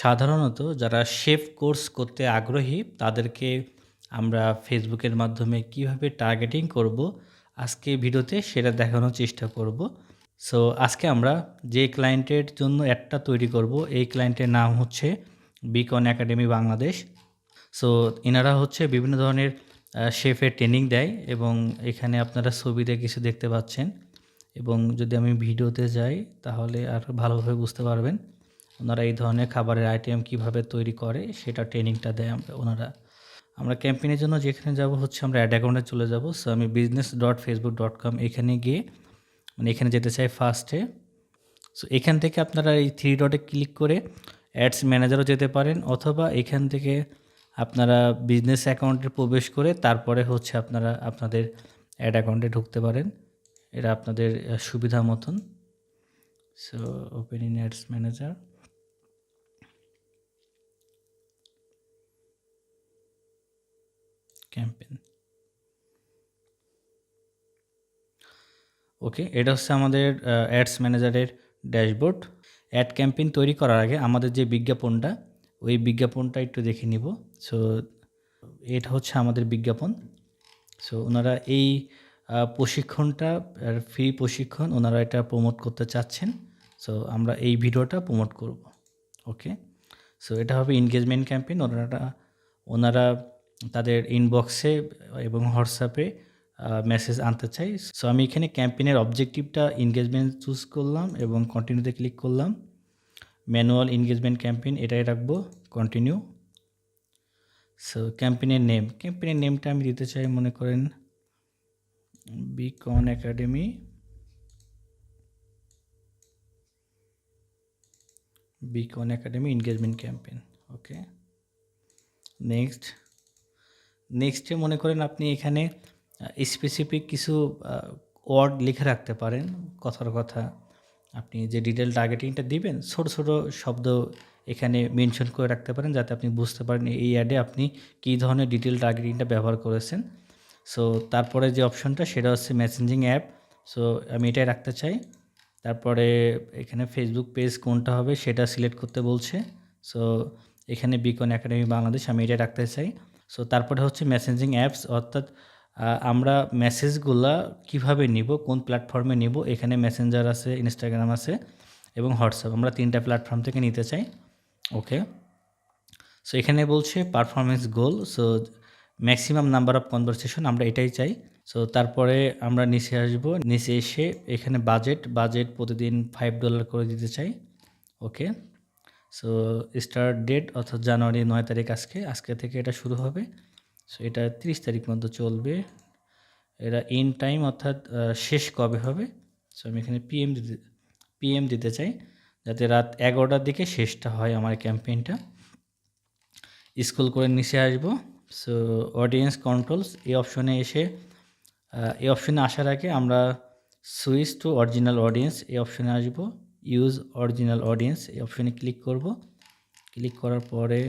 সাধারণত যারা chef course করতে আগ্রহী, তাদেরকে আমরা ফেসবুকের মাধ্যমে কীভাবে টার্গেটিং করব, আজকে ভিডিওতে সেটা দেখানোর চেষ্টা করব। সো আজকে আমরা যে ক্লায়েন্টের জন্য একটা তৈরি করব, এই ক্লায়েন্টের নাম হচ্ছে বিকন একাডেমি বাংলাদেশ সো এনারা হচ্ছে বিভিন্ন ধরনের শেফের ট্রেনিং দেয় এবং এখানে আপনারা ছবিতে কিছু দেখতে পাচ্ছেন। এবং যদি আমি ভিডিওতে যাই, তাহলে আর ভালোভাবে বুঝতে পারবেন। ওনারা এই ধরনের খাবারের আইটেম কীভাবে তৈরি করে, সেটা ট্রেনিংটা দেয় আমরা, ওনারা। আমরা ক্যাম্পেইনের জন্য যেখানে যাব হচ্ছে আমরা অ্যাড অ্যাকাউন্টে চলে যাব। সো আমি business dot Facebook dot com এখানে গিয়ে মানে এখানে যেতে চাই ফার্স্টে সো এখান থেকে আপনারা এই থ্রি ডটে ক্লিক করে অ্যাডস ম্যানেজারও যেতে পারেন, অথবা এখান থেকে আপনারা বিজনেস অ্যাকাউন্টে প্রবেশ করে তারপরে হচ্ছে আপনারা আপনাদের অ্যাড অ্যাকাউন্টে ঢুকতে পারেন। এটা আপনাদের সুবিধা মতন। So open in ads manager campaign okay এটা হচ্ছে আমাদের অ্যাডস ম্যানেজারের ড্যাশবোর্ড অ্যাড ক্যাম্পেইন তৈরি করার আগে আমাদের যে বিজ্ঞাপনটা, ওই বিজ্ঞাপনটা একটু দেখে নিব। সো এটা হচ্ছে আমাদের বিজ্ঞাপন। সো ওনারা এই প্রশিক্ষণটা ফ্রি প্রশিক্ষণ ওনারা এটা প্রমোট করতে চাচ্ছেন। সো আমরা এই ভিডিওটা প্রমোট করব। ওকে সো এটা হবে এনগেজমেন্ট ক্যাম্পেইন ওনারা ওনারা তাদের ইনবক্সে এবং হোয়াটসঅ্যাপে মেসেজ আনতে চাই। সো আমি এখানে ক্যাম্পেইনের অবজেক্টিভটা এনগেজমেন্ট চুজ করলাম এবং কন্টিনিউতে ক্লিক করলাম। ম্যানুয়াল এনগেজমেন্ট ক্যাম্পেইন এটাই রাখব কন্টিনিউ সো ক্যাম্পেইনের নেম ক্যাম্পেইনের নেমটা আমি দিতে চাই, মনে করেন Beacon Academy Beacon Academy engagement campaign okay next নেক্সটে মনে করেন আপনি এখানে স্পেসিফিক কিছু ওয়ার্ড লিখে রাখতে পারেন, কথার কথা। আপনি যে ডিটেল টার্গেটিংটা দিবেন, ছোট ছোট শব্দ এখানে মেনশন করে রাখতে পারেন, যাতে আপনি বুঝতে পারেন এই অ্যাডে আপনি কী ধরনের ডিটেল টার্গেটিংটা ব্যবহার করেছেন। সো তারপরে যে অপশনটা সেটা হচ্ছে মেসেঞ্জিং অ্যাপ সো আমি এটাই রাখতে চাই। তারপরে এখানে ফেসবুক পেজ কোনটা হবে, সেটা সিলেক্ট করতে বলছে। সো এখানে বিকন একাডেমি বাংলাদেশ আমি এটা রাখতে চাই। সো তারপরে হচ্ছে মেসেঞ্জিং অ্যাপস অর্থাৎ আমরা মেসেজগুলা কীভাবে নিব, কোন প্ল্যাটফর্মে নিব, এখানে মেসেঞ্জার আছে ইনস্টাগ্রাম আছে এবং হোয়াটসঅ্যাপ আমরা তিনটা প্ল্যাটফর্ম থেকে নিতে চাই। ওকে সো এখানে বলছে performance goal so maximum number of conversation আমরা এটাই চাই। সো তারপরে আমরা নিচে আসব, নিচে এসে এখানে বাজেট বাজেট প্রতিদিন ফাইভ ডলার করে দিতে চাই। ওকে সো স্টার্ট ডেট অর্থাৎ জানুয়ারি নয় তারিখ আজকে আজকে থেকে এটা শুরু হবে। সো এটা তিরিশ তারিখ পর্যন্ত চলবে। এটা ইন টাইম অর্থাৎ শেষ কবে হবে? সো আমি এখানে পিএম দিতে পিএম দিতে চাই, যাতে রাত এগারোটার দিকে শেষটা হয় আমার ক্যাম্পেইনটা। স্কুল করে নিচে আসব। সো অডিয়েন্স কন্ট্রোলস এই অপশনে এসে এই অপশনে আসার আগে আমরা সুইচ টু অরিজিনাল অডিয়েন্স এই অপশনে আসব। ইউজ অরিজিনাল অডিয়েন্স এই অপশনে ক্লিক করব। ক্লিক করার পরে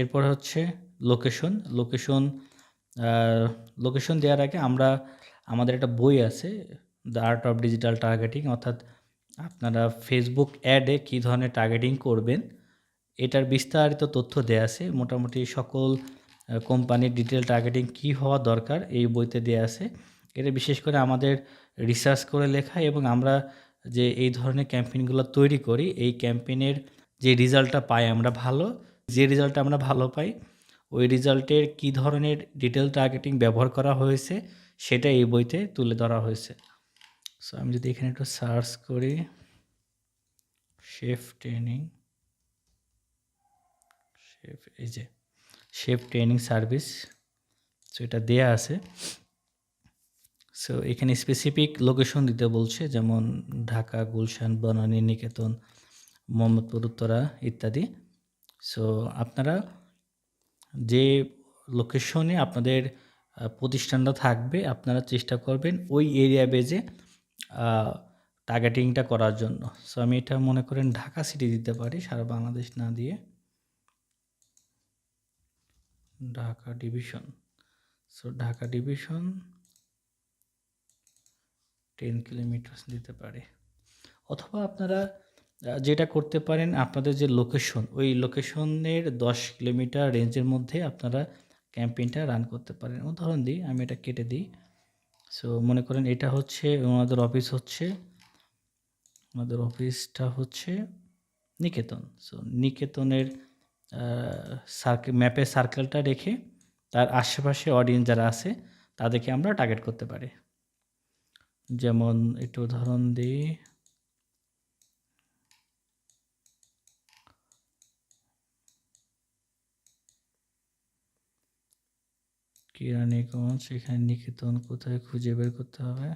এরপর হচ্ছে লোকেশন লোকেশন লোকেশন দেওয়ার আগে আমরা, আমাদের একটা বই আছে the art of digital targeting অর্থাৎ আপনারা ফেসবুক অ্যাডে কী ধরনের টার্গেটিং করবেন, এটার বিস্তারিত তথ্য দেওয়া আছে। মোটামুটি সকল কোম্পানির ডিটেল টার্গেটিং কী হওয়া দরকার এই বইতে দেওয়া আছে। এটা বিশেষ করে আমাদের রিসার্চ করে লেখা এবং আমরা যে এই ধরনের ক্যাম্পেইনগুলো তৈরি করি, এই ক্যাম্পেইনের যে রেজাল্টটা পাই আমরা ভালো, যে রেজাল্টটা আমরা ভালো পাই, ওই রেজাল্টের কী ধরনের ডিটেল টার্গেটিং ব্যবহার করা হয়েছে, সেটা এই বইতে তুলে ধরা হয়েছে। সো আমি যদি এখানে একটু সার্চ করি শেফ ট্রেনিং শেফ এই যে শেফ ট্রেনিং সার্ভিস সো এটা দেয়া আছে। সো এখানে স্পেসিফিক লোকেশন দিতে বলছে, যেমন ঢাকা, গুলশান, বনানী, নিকেতন, মোহাম্মদপুর, উত্তরা ইত্যাদি। সো আপনারা যে লোকেশনে আপনাদের প্রতিষ্ঠানটা থাকবে, আপনারা চেষ্টা করবেন ওই এরিয়া বেজে টার্গেটিংটা করার জন্য। সো আমি এটা মনে করেন ঢাকা সিটি দিতে পারি, সারা বাংলাদেশ না দিয়ে। Dhaka division. So Dhaka division ten kilometre দিতে পারে। অথবা আপনারা যেটা করতে পারেন, আপনাদের যে লোকেশন ওই লোকেশনের দশ কিলোমিটার রেঞ্জের মধ্যে আপনারা ক্যাম্পেইনটা রান করতে পারেন। উদাহরণ দিই, আমি এটা কেটে দিই। সো মনে করেন এটা হচ্ছে, ওনাদের অফিস হচ্ছে আমাদের অফিসটা হচ্ছে নিকেতন। সো নিকেতনের সার্কেল ম্যাপের সার্কেলটা রেখে তার আশেপাশে অডিয়েন্স যারা আছে, তাদেরকে আমরা টার্গেট করতে পারি। যেমন একটু উদাহরণ দিই। কিরানীগঞ্জ এখানে নিকেতন কোথায় খুঁজে বের করতে হবে?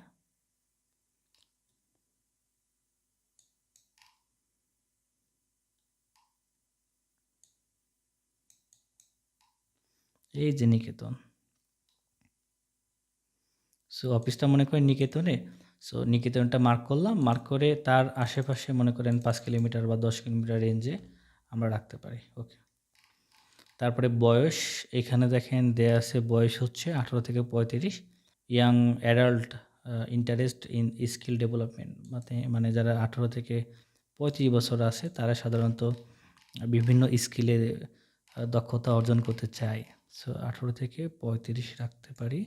এই যে নিকেতন। সো অফিসটা মনে করেন নিকেতনে। সো নিকেতনটা মার্ক করলাম। মার্ক করে তার আশেপাশে মনে করেন পাঁচ কিলোমিটার বা দশ কিলোমিটার রেঞ্জে আমরা রাখতে পারি। ওকে তারপরে বয়স, এখানে দেখেন দেয়া আছে বয়স হচ্ছে আঠারো থেকে পঁয়ত্রিশ। Young adult interest in skill development মানে মানে যারা আঠারো থেকে পঁয়ত্রিশ বছর আছে, তারা সাধারণত বিভিন্ন স্কিলে দক্ষতা অর্জন করতে চায়। সো আঠারো থেকে পঁয়ত্রিশ রাখতে পারি।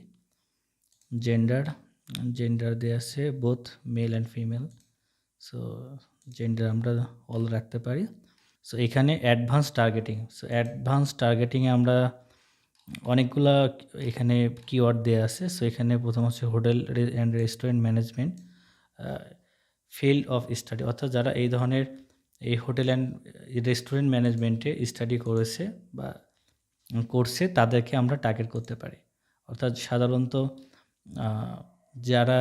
জেন্ডার জেন্ডার দেওয়া আছে both male and female so gender আমরা অল রাখতে পারি। সো এখানে অ্যাডভান্স টার্গেটিং সো অ্যাডভান্স টার্গেটিংয়ে আমরা অনেকগুলা এখানে কিওয়ার্ড দেওয়া আছে। সো এখানে প্রথম হচ্ছে hotel and restaurant management field of study অর্থাৎ যারা এই ধরনের এই হোটেল অ্যান্ড রেস্টুরেন্ট ম্যানেজমেন্টে স্টাডি করেছে বা করছে তাদেরকে আমরা টার্গেট করতে পারি। অর্থাৎ সাধারণত যারা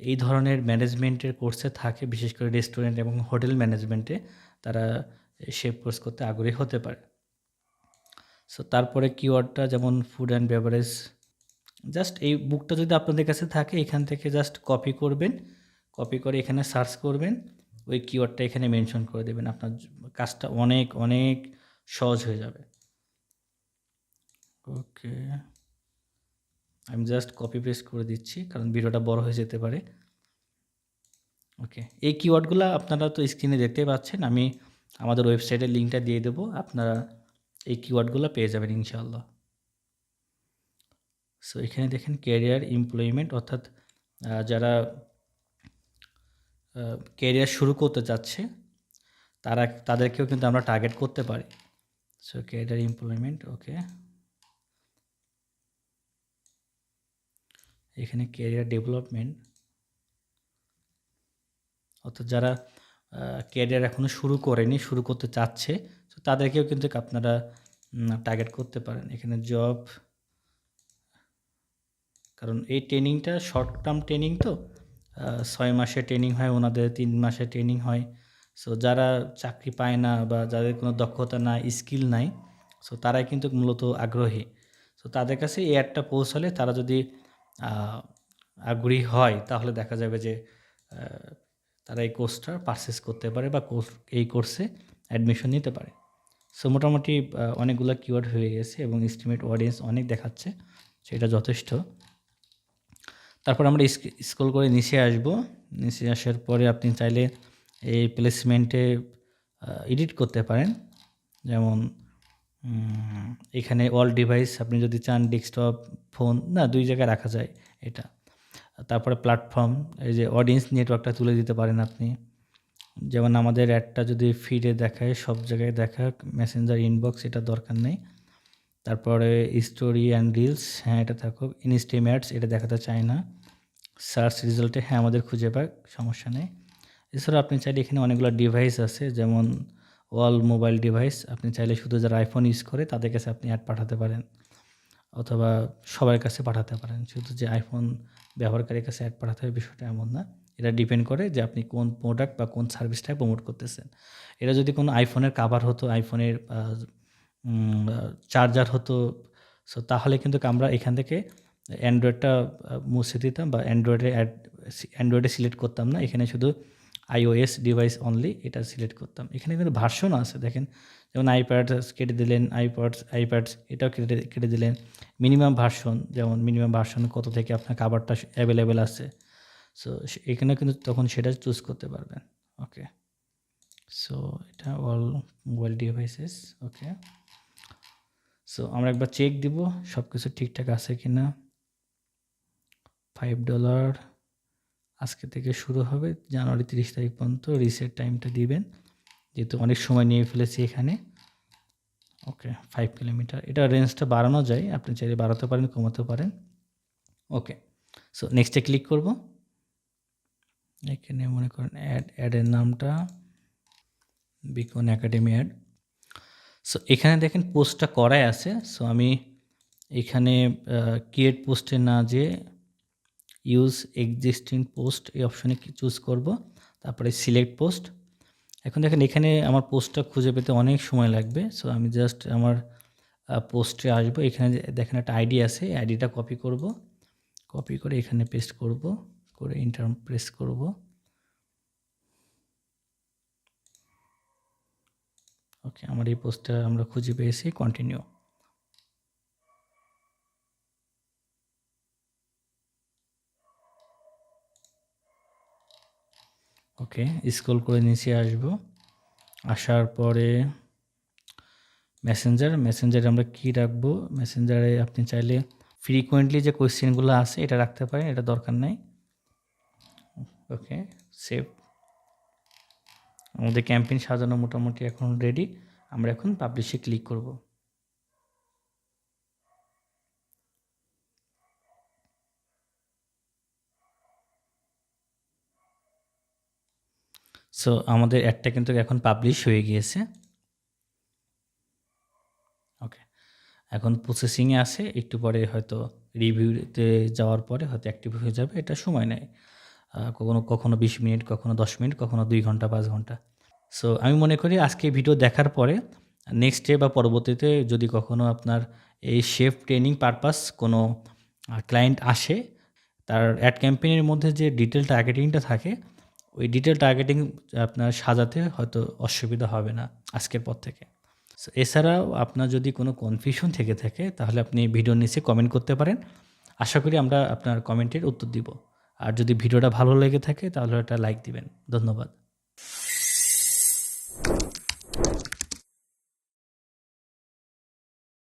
এই ধরনের ম্যানেজমেন্টের কোর্সে থাকে, বিশেষ করে রেস্টুরেন্ট এবং হোটেল ম্যানেজমেন্টে তারা শেফ কোর্স করতে আগ্রহী হতে পারে। সো তারপরে কিওয়ার্ডটা যেমন ফুড অ্যান্ড বেভারেজ জাস্ট এই বুকটা যদি আপনাদের কাছে থাকে, এখান থেকে জাস্ট কপি করবেন। কপি করে এখানে সার্চ করবেন। ওই কিওয়ার্ডটা এখানে মেনশন করে দেবেন। আপনার কাজটা অনেক অনেক সহজ হয়ে যাবে। ওকে আমি জাস্ট কপি পেস্ট করে দিচ্ছি, কারণ ভিডিওটা বড় হয়ে যেতে পারে। ওকে এই কিওয়ার্ডগুলো আপনারা তো স্ক্রিনে দেখতে পাচ্ছেন, আমি আমাদের ওয়েবসাইটের লিঙ্কটা দিয়ে দেবো, আপনারা এই কিওয়ার্ডগুলো পেয়ে যাবেন ইনশাআল্লাহ। সো এখানে দেখেন ক্যারিয়ার এমপ্লয়মেন্ট অর্থাৎ যারা ক্যারিয়ার শুরু করতে চাচ্ছে, তারা, তাদেরকেও কিন্তু আমরা টার্গেট করতে পারি। সো ক্যারিয়ার এমপ্লয়মেন্ট ওকে এখানে ক্যারিয়ার ডেভেলপমেন্ট অর্থাৎ যারা ক্যারিয়ার এখনও শুরু করেনি, শুরু করতে চাচ্ছে, তো তাদেরকেও কিন্তু আপনারা টার্গেট করতে পারেন। এখানে জব কারণ এই ট্রেনিংটা শর্ট টার্ম ট্রেনিং তো ছয় মাসে ট্রেনিং হয়, ওনাদের তিন মাসে ট্রেনিং হয়। সো যারা চাকরি পায় না বা যাদের কোনো দক্ষতা নাই স্কিল নাই সো তারাই কিন্তু মূলত আগ্রহী। সো তাদের কাছে এই অ্যাডটা পৌঁছালে তারা যদি আগ্রহী হয়, তাহলে দেখা যাবে যে তারা এই কোর্সটা পারচেস করতে পারে বা কোর্স, এই কোর্সে অ্যাডমিশন নিতে পারে। সো মোটামুটি অনেকগুলো কিওয়ার্ড হয়ে গেছে এবং এস্টিমেট অডিয়েন্স অনেক দেখাচ্ছে, সেটা যথেষ্ট। তারপর আমরা স্ক্রল করে নিচে আসব। নিচে আসার পরে আপনি চাইলে এই প্লেসমেন্টে এডিট করতে পারেন। যেমন এখানে অল ডিভাইস আপনি যদি চান ডেস্কটপ ফোন না, দুই জায়গায় রাখা যায় এটা। তারপরে প্ল্যাটফর্ম এই যে অডিয়েন্স নেটওয়ার্কটা তুলে দিতে পারেন আপনি। যেমন আমাদের অ্যাডটা যদি ফিডে দেখায়, সব জায়গায় দেখা মেসেঞ্জার ইনবক্স এটা দরকার নেই। তারপরে স্টোরি অ্যান্ড রিলস হ্যাঁ এটা থাকুক। ইনস্টিম অ্যাডস এটা দেখাতে চায় না। সার্চ রেজাল্টে হ্যাঁ আমাদের খুঁজে পাক, সমস্যা নেই। এছাড়া আপনি চাইলে এখানে অনেকগুলো ডিভাইস আছে, যেমন অল মোবাইল ডিভাইস, আপনি চাইলে শুধু যারা আইফোন ইউজ করে তাদের কাছে আপনি অ্যাড পাঠাতে পারেন, অথবা সবার কাছে পাঠাতে পারেন। শুধু যে আইফোন ব্যবহারকারীর কাছে অ্যাড পাঠাতে হবে বিষয়টা এমন না। এটা ডিপেন্ড করে যে আপনি কোন প্রোডাক্ট বা কোন সার্ভিসটা প্রমোট করতেছেন। এটা যদি কোনো আইফোনের কাভার হতো আইফোনের চার্জার হতো সো তাহলে কিন্তু আমরা এখান থেকে অ্যান্ড্রয়েডটা মুছে দিতাম বা অ্যান্ড্রয়েডে অ্যাড অ্যান্ড্রয়েডে সিলেক্ট করতাম না। এখানে শুধু আইওএস ডিভাইস অনলি এটা সিলেক্ট করতাম। এখানে কিন্তু ভার্সন আছে, দেখেন। যেমন আইপ্যাড কেটে দিলেন আইপ্যাডস আইপ্যাডস এটাও কেটে কেটে দিলেন। মিনিমাম ভার্সন যেমন মিনিমাম ভার্সন কত থেকে আপনার কাভারটা অ্যাভেলেবেল আছে। সো, এখানে কিন্তু তখন সেটা চুজ করতে পারবেন। ওকে সো এটা all mobile devices okay so আমরা একবার চেক দিব সব কিছু ঠিকঠাক আছে কি না ফাইভ ডলার আজকে থেকে শুরু হবে। জানুয়ারি তিরিশ তারিখ পর্যন্ত রিসেট টাইমটা দিবেন। যেহেতু অনেক সময় নিয়ে ফেলেছি এখানে। ওকে ফাইভ কিলোমিটার এটা রেঞ্জটা বাড়ানো যায়। আপনি চাইলে বাড়াতে পারেন, কমাতে পারেন। ওকে সো নেক্সটে ক্লিক করব। এখানে মনে করেন অ্যাড অ্যাডের নামটা বিকন একাডেমি অ্যাড সো এখানে দেখেন পোস্টটা করাই আছে। সো আমি এখানে ক্রিয়েট পোস্টে না যে ইউজ এক্সিস্টিং পোস্ট এই অপশনে চুজ করব। তারপরে সিলেক্ট পোস্ট এখন দেখেন এখানে আমার পোস্টটা খুঁজে পেতে অনেক সময় লাগবে। সো আমি জাস্ট আমার পোস্টে আসব। এখানে দেখেন একটা আইডি আছে। আইডিটা কপি করব। কপি করে এখানে পেস্ট করব। করে ইন্টার প্রেস করব। ওকে আমার এই পোস্টটা আমরা খুঁজে পেয়েছি। কন্টিনিউ ওকে স্ক্রল করে নিচে আসব। আসার পরে মেসেঞ্জার মেসেঞ্জারে আমরা কি রাখব? মেসেঞ্জারে আপনি চাইলে ফ্রিকোয়েন্টলি যে কোয়েশ্চেনগুলো আছে, এটা রাখতে পারেন, এটা দরকার নাই। ওকে সেভ আমাদের ক্যাম্পেইন সাজানো মোটামুটি এখন রেডি আমরা এখন পাবলিশে ক্লিক করব। সো আমাদের অ্যাডটা কিন্তু এখন পাবলিশ হয়ে গিয়েছে। ওকে এখন প্রসেসিংয়ে আছে, একটু পরে হয়তো রিভিউতে যাওয়ার পরে হয়তো অ্যাক্টিভ হয়ে যাবে, এটা সময় নেয়। কখনো কখনো বিশ মিনিট, কখনো দশ মিনিট, কখনো দুই ঘণ্টা, পাঁচ ঘণ্টা। সো আমি মনে করি আজকে ভিডিও দেখার পরে নেক্সট ডে বা পরবর্তীতে যদি কখনো আপনার এই শেফ ট্রেনিং পারপাস কোনো ক্লায়েন্ট আসে, তার অ্যাড ক্যাম্পেইনের মধ্যে যে ডিটেল টার্গেটিংটা থাকে ওই ডিটেল টার্গেটিং আপনার সাজাতে হয়তো অসুবিধা হবে না আজকের পর থেকে। সো এছাড়াও আপনার যদি কোনো কনফিউশন থেকে থাকে, তাহলে আপনি ভিডিওর নিচে কমেন্ট করতে পারেন। আশা করি আমরা আপনার কমেন্টের উত্তর দিব। আর যদি ভিডিওটা ভালো লেগে থাকে, তাহলে একটা লাইক দিবেন। ধন্যবাদ।